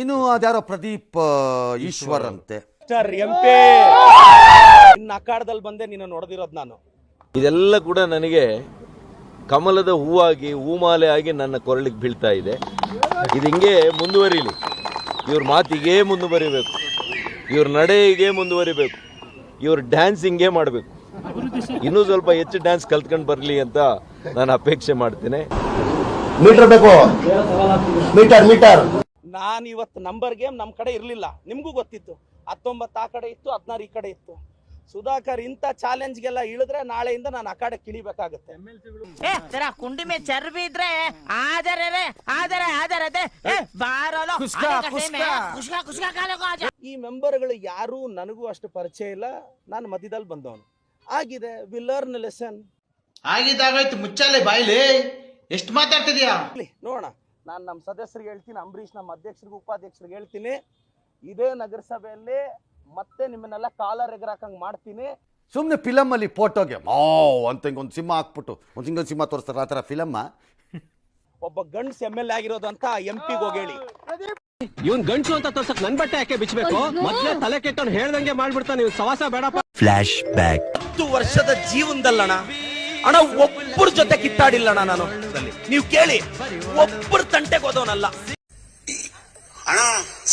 ಇನ್ನು ಅದ್ಯಾರೋ ಪ್ರದೀಪ್ ಈಶ್ವರ್ ಅಂತೆ. Mister M ನಿನ್ನ ಅಖಾಡದಲ್ಲಿ ಬಂದೆ ನಿನ್ನ ನೋಡ್ದಿರೋದು ನಾನು. ಇದೆಲ್ಲ ಕೂಡ ನನಗೆ ಕಮಲದ ಹೂವಾಗಿ ಹೂಮಾಲೆ ಆಗಿ ನನ್ನ ಕೊರಳಿಗೆ ಬೀಳ್ತಾ ಇದೆ. ಇದು ಹಿಂಗೆ ಮುಂದುವರಿಲಿ. ಇವ್ರ ಮಾತಿಗೆ ಮುಂದುವರಿಬೇಕು. ಇವ್ರ ನಡೆಗೆ ಮುಂದುವರಿಬೇಕು. ಇವ್ರ ಡ್ಯಾನ್ಸ್ ಹಿಂಗೆ ಮಾಡಬೇಕು. ಇನ್ನೂ ಸ್ವಲ್ಪ ಹೆಚ್ಚು ಡ್ಯಾನ್ಸ್ ಕಲ್ತ್ಕೊಂಡು ಬರಲಿ ಅಂತ ನಾನು ಅಪೇಕ್ಷೆ ಮಾಡ್ತೇನೆ. ಮೀಟರ್ ಬೇಕು. Meter meter. ನಾನು ಇವತ್ತು ನಂಬರ್ ಗೇಮ್ ನಮ್ಮ ಕಡೆ ಇರಲಿಲ್ಲ. ನಿಮಗೂ ಗೊತ್ತಿತ್ತು. ಹತ್ತೊಂಬತ್ತು ಆ ಕಡೆ ಇತ್ತು ಹದಿನಾರು ಈ ಕಡೆ ಇತ್ತು. ಸುಧಾಕರ್ ಇಂಥ ಚಾಲೆಂಜ್ಗೆಲ್ಲ ಇಳಿದ್ರೆ ನಾಳೆಯಿಂದ ನಾನು ಆ ಕಡೆ ಕಿಳಿಬೇಕಾಗುತ್ತೆ. ಏ ತರ ಚರ್ಬಿ ಇದ್ರೆ ಆದರೆ ಆದರೆ ಆದರೆ ಅದೇ, ಏ, ಬಾರೋಲೋ, ಈ ಮೆಂಬರ್ಗಳು ಯಾರು ನನಗೂ ಅಷ್ಟು ಪರಿಚಯ ಇಲ್ಲ. ನಾನು ಮಧ್ಯದಲ್ಲಿ ಬಂದವನು. ಆಗಿದೆ ವಿ ಲರ್ನ್ ಲೆಸನ್ ಆಗಿದ್ದಾಗ ಮುಚ್ಚಾಲೆ ಬಾಯ್ಲಿ. ಎಷ್ಟು ಮಾತಾಡ್ತಿದ್ಯಾ? ನೋಡೋಣ. ನಾನು ನಮ್ಮ ಸದಸ್ಯರಿಗೆ ಹೇಳ್ತೀನಿ ಅಂಬರೀಷ್ ನಮ್ಮ ಅಧ್ಯಕ್ಷರಿಗೆ ಉಪಾಧ್ಯಕ್ಷರಿಗೆ ಹೇಳ್ತೀನಿ. ಇದೇ ನಗರಸಭೆಯಲ್ಲಿ ಮತ್ತೆ ನಿಮ್ಮನ್ನೆಲ್ಲ ಕಾಲರ್ ಹಾಕಂಗೆ ಮಾಡ್ತೀನಿ. ಸುಮ್ಮನೆ ಫಿಲಮಲ್ಲಿ ಫೋಟೋಗೆ ಓ ಅಂತ ಒಂದು ಸಿಂಹ ಹಾಕ್ಬಿಟ್ಟು ಒಂದು ಹಿಂಗೊಂದು ಸಿಂಹ ತೋರಿಸ್ತಾರೆ ಆ ಥರ ಫಿಲಮ್ಮ ಒಬ್ಬ ಗಂಡ್ಸ್ ಎಂ ಎಲ್ ಎ ಆಗಿರೋದು ಅಂತ ಎಂ ಪಿಗೆ ಹೋಗಿ ಹೇಳಿ. ಇವನ್ ಗಂಟು ಅಂತ ತೋರ್ಸಕ್ ನನ್ ಬಟ್ಟೆ ಯಾಕೆ ಬಿಚ್ಚಬೇಕು ಮೊದ್ಲೇ ತಲೆ ಕೆಟ್ಟವ್ನು ಹೇಳ್ದಂಗೆ ಮಾಡ್ಬಿಡ್ತಾನೆ ನೀವು ಸವಾಸ ಬೇಡಪ್ಪ. ಹತ್ತು ವರ್ಷದ ಜೀವನದಲ್ಲಣ ಅಣ್ಣ ಒಬ್ಬರ ಜೊತೆ ಕಿತ್ತಾಡಿಲ್ಲಣ್ಣ ನಾನು. ನೀವು ಕೇಳಿ ಒಬ್ಬರ ತಂಟೆಗೆ ಹೋದವನಲ್ಲ. ಅಣ್ಣ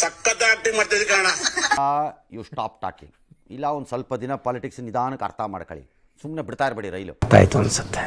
ಸಖತ್ ಆಕ್ಟಿಂಗ್ ಮಾಡ್ತಿದ್ದೆ ಕಣ ಯು ಸ್ಟಾಪ್ ಟಾಕಿಂಗ್ ಇಲ್ಲ ಒಂದು ಸ್ವಲ್ಪ ದಿನ ಪಾಲಿಟಿಕ್ಸ್ ನಿಧಾನಕ್ಕೆ ಅರ್ಥ ಮಾಡ್ಕೊಳ್ಳಿ. ಸುಮ್ಮನೆ ಬಿಡ್ತಾ ಇರಬೇಡಿ ರೈಲು. ಆಯ್ತು ಅನ್ಸುತ್ತೆ.